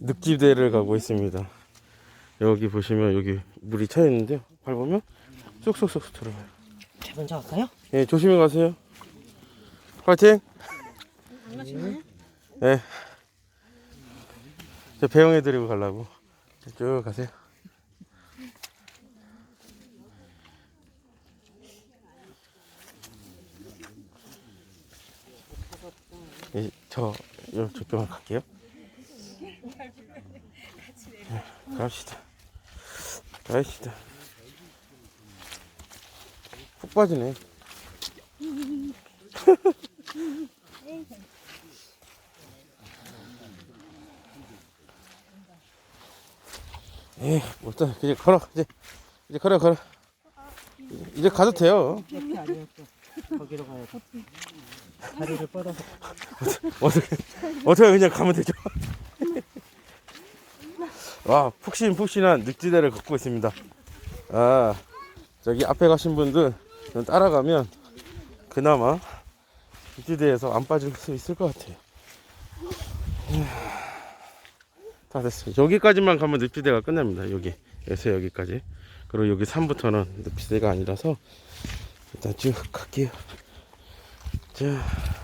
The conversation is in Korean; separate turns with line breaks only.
늑지대를 가고 있습니다. 여기 보시면 여기 물이 차 있는데요. 밟으면 쏙쏙쏙 들어가요.
제 먼저 갈까요?
예, 조심히 가세요. 파이팅! 네. 저 배영해 드리고 가려고. 쭉 가세요. 예, 저, 요, 저쪽으로 갈게요. 네, 갑시다. 갑시다. 푹 빠지네. 에이, 못다 이제 걸어. 이제 이제 걸어 걸어. 이제 가도 돼요.
아니었어. 거기로 가야 돼. 다리를 뻗어서.
어떻게 어떻게 그냥 가면 되죠? 와 푹신푹신한 늑지대를 걷고 있습니다. 아 저기 앞에 가신 분들 따라가면 그나마 늑지대에서 안 빠질 수 있을 것 같아요. 다 됐어요. 여기까지만 가면 늑지대가 끝납니다. 여기 에서 여기까지. 그리고 여기 산부터는 늑지대가 아니라서 일단 쭉 갈게요. 자.